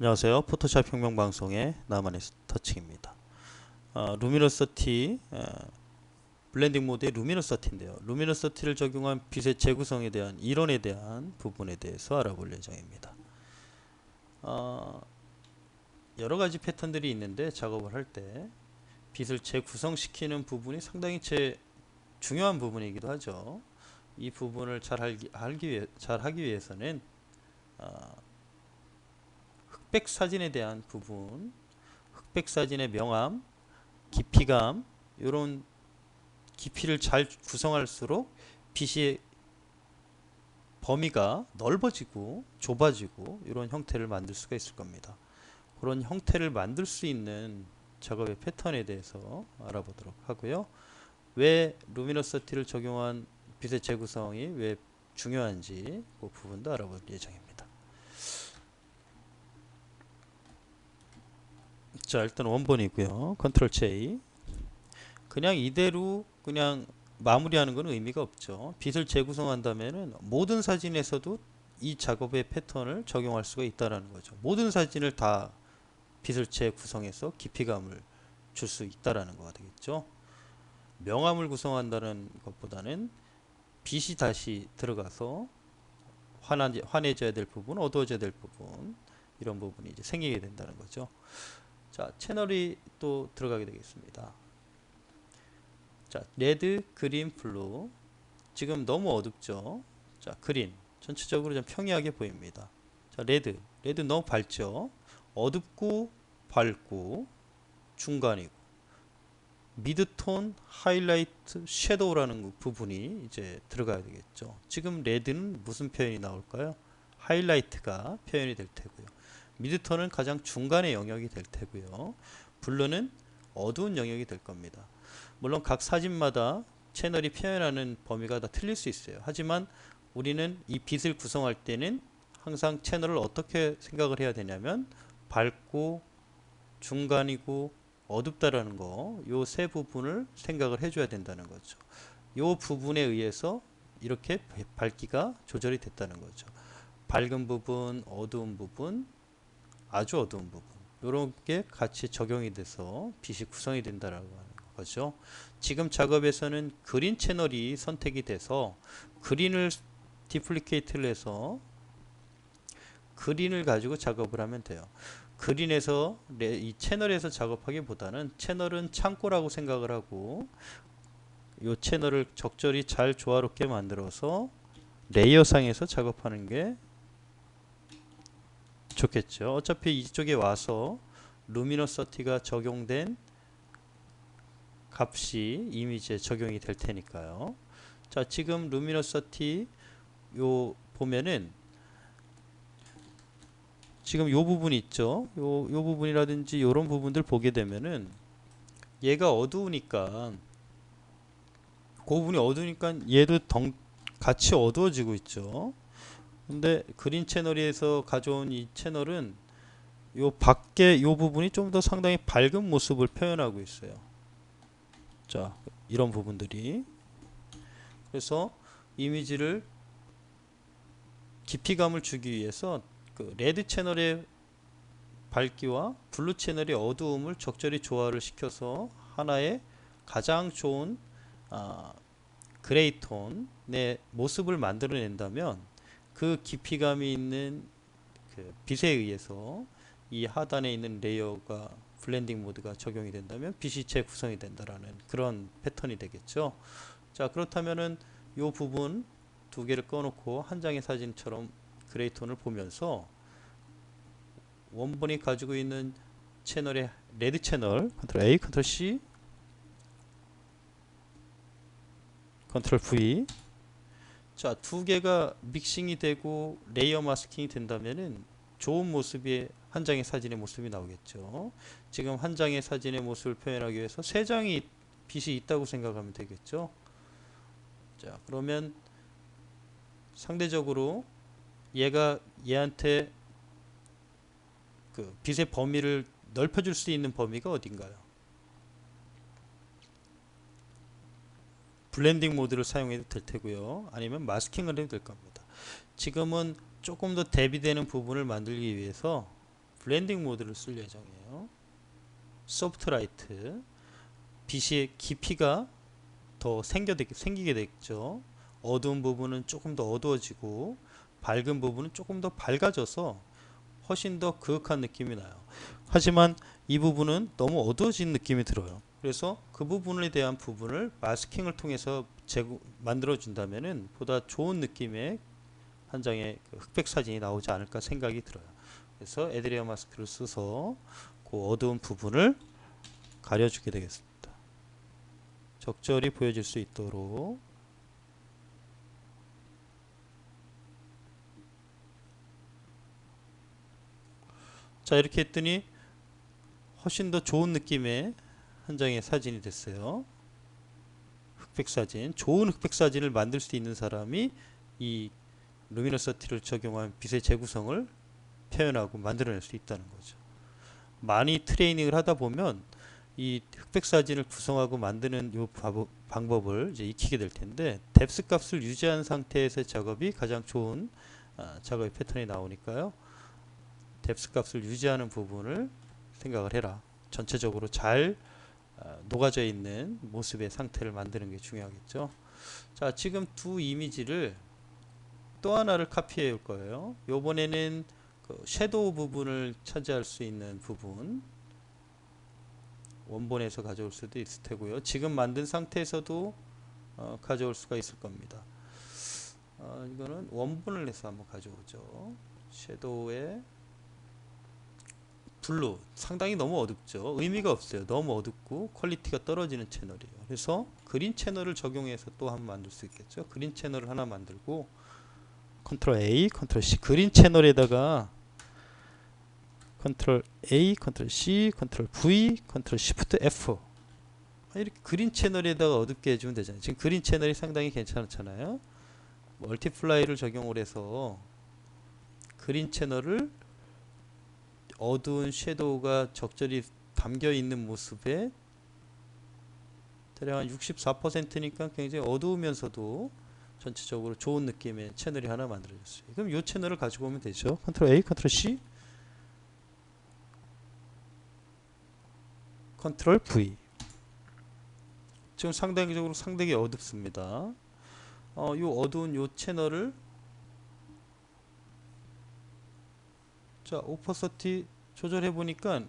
안녕하세요. 포토샵 혁명방송의 나만의 터칭입니다. 어, 루미너스 30 어, 블렌딩 모드의 루미너스 30인데요. 루미너스 30를 적용한 빛의 재구성에 대한 이론에 대한 부분에 대해서 알아볼 예정입니다. 어, 여러 가지 패턴들이 있는데 작업을 할 때 빛을 재구성시키는 부분이 상당히 제 중요한 부분이기도 하죠. 이 부분을 잘 알기, 알기 위해, 잘 하기 위해서는 어, 흑백 사진에 대한 부분, 흑백 사진의 명암, 깊이감 이런 깊이를 잘 구성할수록 빛이 범위가 넓어지고 좁아지고 이런 형태를 만들 수가 있을 겁니다. 그런 형태를 만들 수 있는 작업의 패턴에 대해서 알아보도록 하고요. 왜 루미너서티를 적용한 빛의 재구성이 왜 중요한지 그 부분도 알아볼 예정입니다. 자 일단 원본이고요. 컨트롤 J 그냥 이대로 그냥 마무리하는 건 의미가 없죠. 빛을 재구성한다면은 모든 사진에서도 이 작업의 패턴을 적용할 수가 있다라는 거죠. 모든 사진을 다 빛을 재구성해서 깊이감을 줄 수 있다라는 거가 되겠죠. 명암을 구성한다는 것보다는 빛이 다시 들어가서 환한, 환해져야 될 부분, 어두워져야 될 부분 이런 부분이 이제 생기게 된다는 거죠. 자, 채널이 또 들어가게 되겠습니다. 자, 레드, 그린, 블루. 지금 너무 어둡죠? 자, 그린. 전체적으로 좀 평이하게 보입니다. 자, 레드. 레드 너무 밝죠? 어둡고 밝고 중간이고 미드톤, 하이라이트, 섀도우라는 그 부분이 이제 들어가야 되겠죠. 지금 레드는 무슨 표현이 나올까요? 하이라이트가 표현이 될 테고요. 미드톤은 가장 중간의 영역이 될 테고요. 블루는 어두운 영역이 될 겁니다. 물론 각 사진마다 채널이 표현하는 범위가 다 틀릴 수 있어요. 하지만 우리는 이 빛을 구성할 때는 항상 채널을 어떻게 생각을 해야 되냐면 밝고 중간이고 어둡다라는 거, 요 세 부분을 생각을 해줘야 된다는 거죠. 요 부분에 의해서 이렇게 밝기가 조절이 됐다는 거죠. 밝은 부분, 어두운 부분, 아주 어두운 부분, 이런 게 같이 적용이 돼서 빛이 구성이 된다라고 하는 거죠. 지금 작업에서는 그린 채널이 선택이 돼서 그린을 디플리케이트를 해서 그린을 가지고 작업을 하면 돼요. 그린에서 이 채널에서 작업하기보다는 채널은 창고라고 생각을 하고 이 채널을 적절히 잘 조화롭게 만들어서 레이어상에서 작업하는 게 좋겠죠. 어차피 이쪽에 와서 루미너서티가 적용된 값이 이미지에 적용이 될 테니까요. 자, 지금 루미너서티 요 보면은 지금 요 부분 있죠. 요, 요 부분이라든지 요런 부분들 보게 되면은 얘가 어두우니까 그 부분이 어두우니까 얘도 덩, 같이 어두워지고 있죠. 근데 그린 채널에서 가져온 이 채널은 요 밖에 요 부분이 좀 더 상당히 밝은 모습을 표현하고 있어요. 자, 이런 부분들이 그래서 이미지를 깊이감을 주기 위해서 그 레드 채널의 밝기와 블루 채널의 어두움을 적절히 조화를 시켜서 하나의 가장 좋은 아, 그레이 톤의 모습을 만들어낸다면 그 깊이감이 있는 그 빛에 의해서 이 하단에 있는 레이어가 블렌딩 모드가 적용이 된다면 빛이 재구성이 된다라는 그런 패턴이 되겠죠. 자 그렇다면은 이 부분 두 개를 꺼놓고 한 장의 사진처럼 그레이톤을 보면서 원본이 가지고 있는 채널의 레드 채널 컨트롤 A, 컨트롤 C, 컨트롤 V 자, 두 개가 믹싱이 되고 레이어 마스킹이 된다면은 좋은 모습의 한 장의 사진의 모습이 나오겠죠. 지금 한 장의 사진의 모습을 표현하기 위해서 세 장이 빛이 있다고 생각하면 되겠죠. 자, 그러면 상대적으로 얘가 얘한테 그 빛의 범위를 넓혀줄 수 있는 범위가 어딘가요? 블렌딩 모드를 사용해도 될 테고요. 아니면 마스킹을 해도 될 겁니다. 지금은 조금 더 대비되는 부분을 만들기 위해서 블렌딩 모드를 쓸 예정이에요. 소프트 라이트 빛의 깊이가 더 생겨 생기게 됐죠. 어두운 부분은 조금 더 어두워지고 밝은 부분은 조금 더 밝아져서 훨씬 더 그윽한 느낌이 나요. 하지만 이 부분은 너무 어두워진 느낌이 들어요. 그래서 그 부분에 대한 부분을 마스킹을 통해서 제고, 만들어 준다면은 보다 좋은 느낌의 한 장의 그 흑백 사진이 나오지 않을까 생각이 들어요. 그래서 에드리어 마스크를 써서 그 어두운 부분을 가려주게 되겠습니다. 적절히 보여질 수 있도록 자 이렇게 했더니 훨씬 더 좋은 느낌의 한 장의 사진이 됐어요. 흑백 사진, 좋은 흑백 사진을 만들 수 있는 사람이 이 루미너서티를 적용한 빛의 재구성을 표현하고 만들어낼 수 있다는 거죠. 많이 트레이닝을 하다 보면 이 흑백 사진을 구성하고 만드는 요 방법을 이제 익히게 될 텐데 뎁스 값을 유지한 상태에서 작업이 가장 좋은 아, 작업의 패턴이 나오니까요. 뎁스 값을 유지하는 부분을 생각을 해라. 전체적으로 잘 어, 녹아져 있는 모습의 상태를 만드는 게 중요하겠죠. 자, 지금 두 이미지를 또 하나를 카피해 올 거예요. 요번에는 그 섀도우 부분을 차지할 수 있는 부분 원본에서 가져올 수도 있을 테고요. 지금 만든 상태에서도 어, 가져올 수가 있을 겁니다. 어, 이거는 원본을 해서 한번 가져오죠. 섀도우에 블루 상당히 너무 어둡죠. 의미가 없어요. 너무 어둡고 퀄리티가 떨어지는 채널이에요. 그래서 그린 채널을 적용해서 또 한번 만들 수 있겠죠. 그린 채널을 하나 만들고 컨트롤 A 컨트롤 C. 그린 채널에다가 컨트롤 A 컨트롤 C 컨트롤 V 컨트롤 Shift F. 이렇게 그린 채널에다가 어둡게 해주면 되잖아요. 지금 그린 채널이 상당히 괜찮잖아요. 멀티플라이를 적용을 해서 그린 채널을 어두운 섀도우가 적절히 담겨 있는 모습에 대략 한 64%니까 굉장히 어두우면서도 전체적으로 좋은 느낌의 채널이 하나 만들어졌어요. 그럼 이 채널을 가지고 오면 되죠. 컨트롤 A, 컨트롤 C, 컨트롤 V. 지금 상당히적으로 상당히 어둡습니다. 어, 이 어두운 이 채널을 자 오퍼서티 조절해 보니까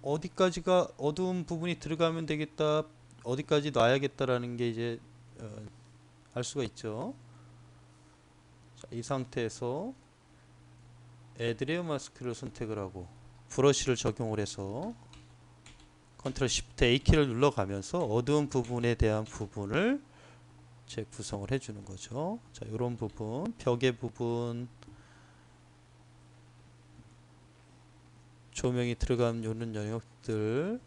어디까지가 어두운 부분이 들어가면 되겠다 어디까지 놔야겠다라는 게 이제 어, 알 수가 있죠 자, 이 상태에서 에드레어 마스크를 선택을 하고 브러쉬를 적용을 해서 컨트롤 시프트 A키를 눌러가면서 어두운 부분에 대한 부분을 재구성을 해주는 거죠. 자, 이런 부분, 벽의 부분, 조명이 들어가는 요런 영역들은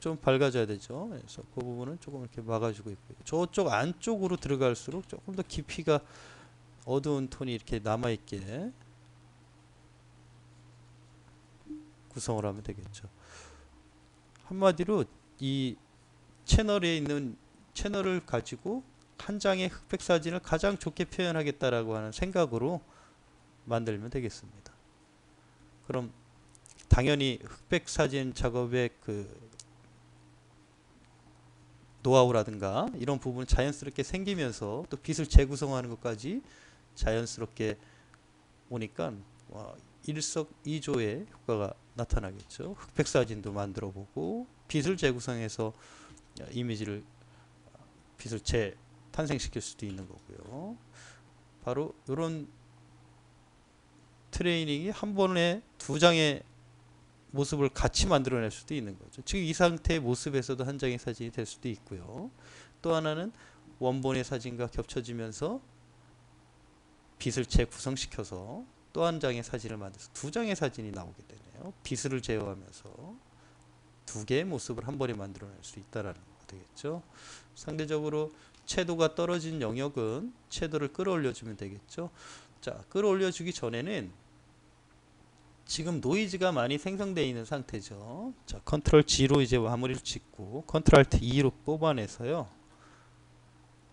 좀 밝아져야 되죠. 그래서 그 부분은 조금 이렇게 막아주고 있고요. 저쪽 안쪽으로 들어갈수록 조금 더 깊이가 어두운 톤이 이렇게 남아있게 구성을 하면 되겠죠. 한마디로 이 채널에 있는 채널을 가지고 한 장의 흑백 사진을 가장 좋게 표현하겠다라고 하는 생각으로 만들면 되겠습니다. 그럼 당연히 흑백 사진 작업의 그 노하우라든가 이런 부분은 자연스럽게 생기면서 또 빛을 재구성하는 것까지 자연스럽게 오니까 일석이조의 효과가 나타나겠죠. 흑백 사진도 만들어 보고 빛을 재구성해서 이미지를 빛을 재 탄생시킬 수도 있는 거고요. 바로 이런 트레이닝이 한 번에 두 장의 모습을 같이 만들어낼 수도 있는 거죠. 지금 이 상태의 모습에서도 한 장의 사진이 될 수도 있고요. 또 하나는 원본의 사진과 겹쳐지면서 빛을 재구성시켜서 또 한 장의 사진을 만들어서 두 장의 사진이 나오게 되네요. 빛을 제어하면서 두 개의 모습을 한 번에 만들어낼 수 있다라는 거 되겠죠. 상대적으로 채도가 떨어진 영역은 채도를 끌어올려주면 되겠죠. 자, 끌어올려주기 전에는 지금 노이즈가 많이 생성되어 있는 상태죠. 자, 컨트롤 G로 이제 마무리를 짓고 컨트롤 Alt E로 뽑아내서요.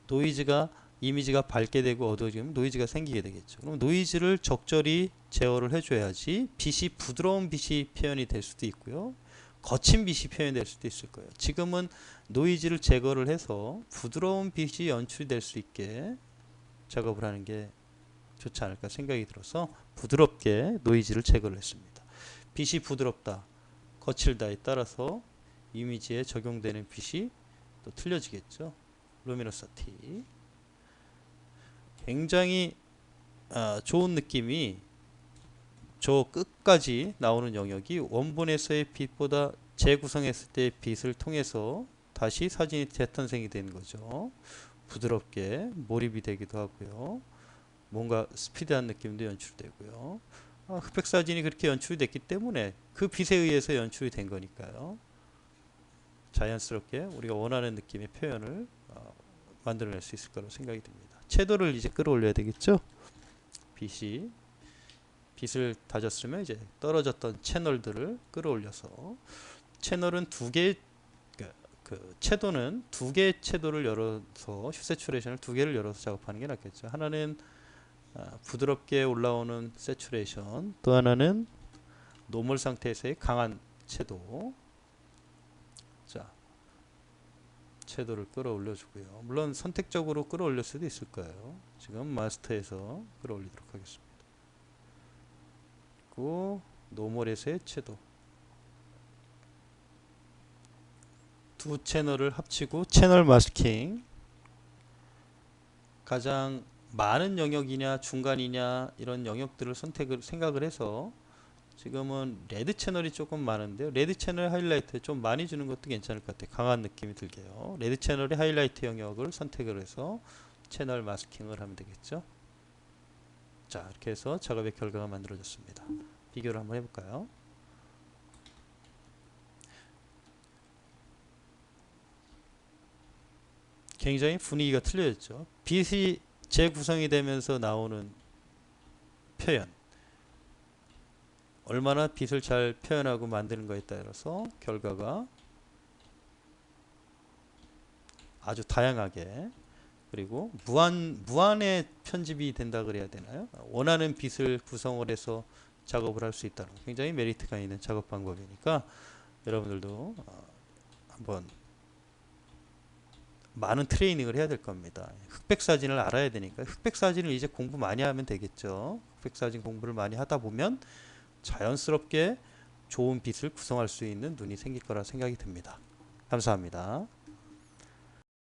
노이즈가 이미지가 밝게 되고 어두워지면 노이즈가 생기게 되겠죠. 그럼 노이즈를 적절히 제어를 해줘야지 빛이 부드러운 빛이 표현이 될 수도 있고요. 거친 빛이 표현될 수도 있을 거예요. 지금은 노이즈를 제거를 해서 부드러운 빛이 연출이 될수 있게 작업을 하는 게 좋지 않을까 생각이 들어서 부드럽게 노이즈를 제거를 했습니다. 빛이 부드럽다, 거칠다에 따라서 이미지에 적용되는 빛이 또 틀려지겠죠. 루미너서티 굉장히 아, 좋은 느낌이 저 끝까지 나오는 영역이 원본에서의 빛보다 재구성했을 때의 빛을 통해서 다시 사진이 재탄생이 되는 거죠. 부드럽게 몰입이 되기도 하고요. 뭔가 스피드한 느낌도 연출되고요. 아, 흑백 사진이 그렇게 연출이 됐기 때문에 그 빛에 의해서 연출이 된 거니까요. 자연스럽게 우리가 원하는 느낌의 표현을 어, 만들어낼 수 있을 거라고 생각이 듭니다. 채도를 이제 끌어올려야 되겠죠. 빛이 빛을 다졌으면 이제 떨어졌던 채널들을 끌어올려서 채널은 두 개, 그, 그 채도는 두 개의 채도를 열어서 슈세츄레이션을 두 개를 열어서 작업하는 게 낫겠죠. 하나는 아, 부드럽게 올라오는 세츄레이션, 또 하나는 노멀 상태에서의 강한 채도. 자, 채도를 끌어올려 주고요. 물론 선택적으로 끌어올릴 수도 있을 거예요. 지금 마스터에서 끌어올리도록 하겠습니다. 그리고 노멀에서의 채도. 두 채널을 합치고 채널 마스킹 가장 많은 영역이냐 중간이냐 이런 영역들을 선택을 생각을 해서 지금은 레드 채널이 조금 많은데요. 레드 채널 하이라이트 좀 많이 주는 것도 괜찮을 것 같아요. 강한 느낌이 들게요. 레드 채널의 하이라이트 영역을 선택을 해서 채널 마스킹을 하면 되겠죠. 자 이렇게 해서 작업의 결과가 만들어졌습니다. 비교를 한번 해볼까요? 굉장히 분위기가 틀려졌죠. 빛이 재구성이 되면서 나오는 표현 얼마나 빛을 잘 표현하고 만드는 거에 따라서 결과가 아주 다양하게 그리고 무한 무한의 편집이 된다 그래야 되나요? 원하는 빛을 구성을 해서 작업을 할 수 있다는 굉장히 메리트가 있는 작업 방법이니까 여러분들도 어, 한번 많은 트레이닝을 해야 될 겁니다. 흑백 사진을 알아야 되니까 흑백 사진을 이제 공부 많이 하면 되겠죠. 흑백 사진 공부를 많이 하다 보면 자연스럽게 좋은 빛을 구성할 수 있는 눈이 생길 거라 생각이 듭니다. 감사합니다.